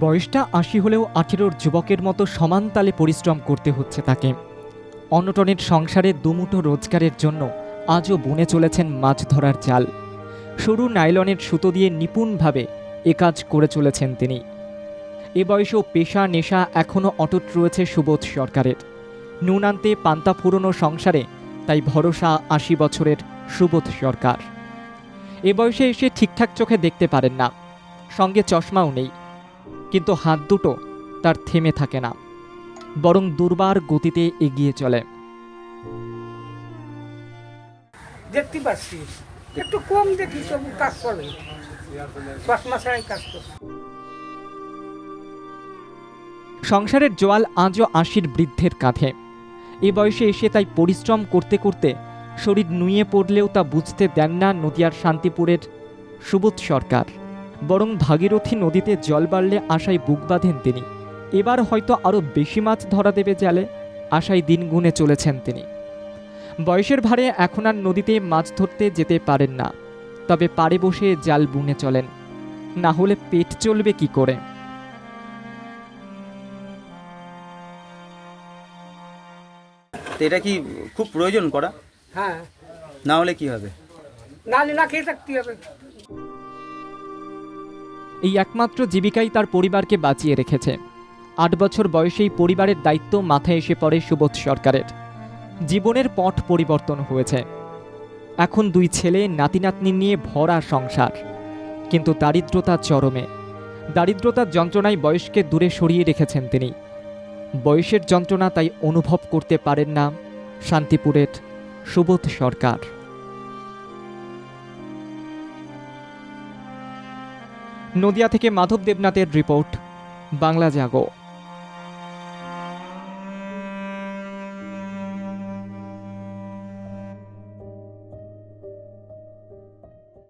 বয়সটা আশি হলেও আঠেরোর যুবকের মতো সমান তালে পরিশ্রম করতে হচ্ছে তাকে। অনটনের সংসারে দুমুঠো রোজগারের জন্য আজও বুনে চলেছেন মাছ ধরার জাল সরু নাইলনের সুতো দিয়ে নিপুণভাবে এ কাজ করে চলেছেন তিনি। এ বয়সেও পেশা, নেশা এখনও অটুট রয়েছে সুবোধ সরকারের। নুন আনতে পান্তা ফুরনো সংসারে তাই ভরসা আশি বছরের সুবোধ সরকার। এ বয়সে এসে ঠিকঠাক চোখে দেখতে পারেন না। সঙ্গে চশমাও নেই। কিন্তু হাত দুটো তার থেমে থাকে না বরং দুর্বার গতিতে এগিয়ে চলে। দেখতে পাচ্ছি। একটু কম দেখি তবু কাজ করে চশমা ছাড়াই কাজ করছে। সংসারের জোয়াল আজও আশির বৃদ্ধের কাঁধে। এ বয়সে এসে তাই পরিশ্রম করতে করতে শরীর নুয়ে পড়লেও তা বুঝতে দেন না নদিয়ার শান্তিপুরের সুবোধ সরকার। বরং ভাগীরথী নদীতে জল বাড়লে আশায় বুক বাঁধেন তিনি। এবার হয়তো আরও বেশি মাছ ধরা দেবে জালে আশায় দিন গুনে চলেছেন তিনি। বয়সের ভারে এখন আর নদীতে মাছ ধরতে যেতে পারেন না তবে পাড়ে বসে জাল বুনে চলেন। না হলে পেট চলবে কি করে? তো এটা কি খুব প্রয়োজন করা? হ্যাঁ। না হলে কি হবে? নালে না খেয়ে থাকতে হবে। এই একমাত্র জীবিকাই তার পরিবারকে বাঁচিয়ে রেখেছে। আট বছর বয়সেই পরিবারের দায়িত্ব মাথায় এসে পড়ে সুবোধ সরকারের। জীবনের পথ পরিবর্তন হয়েছে। এখন দুই ছেলে নাতি নাতনি নিয়ে ভরা সংসার। কিন্তু দারিদ্রতা চরমে। দারিদ্রতার যন্ত্রণায় বয়সকে দূরে সরিয়ে রেখেছেন তিনি। বয়সের যন্ত্রণা তাই অনুভব করতে পারেন না শান্তিপুরের সুবোধ সরকার। নদিয়া থেকে মাধব দেবনাথের রিপোর্ট বাংলা জাগো।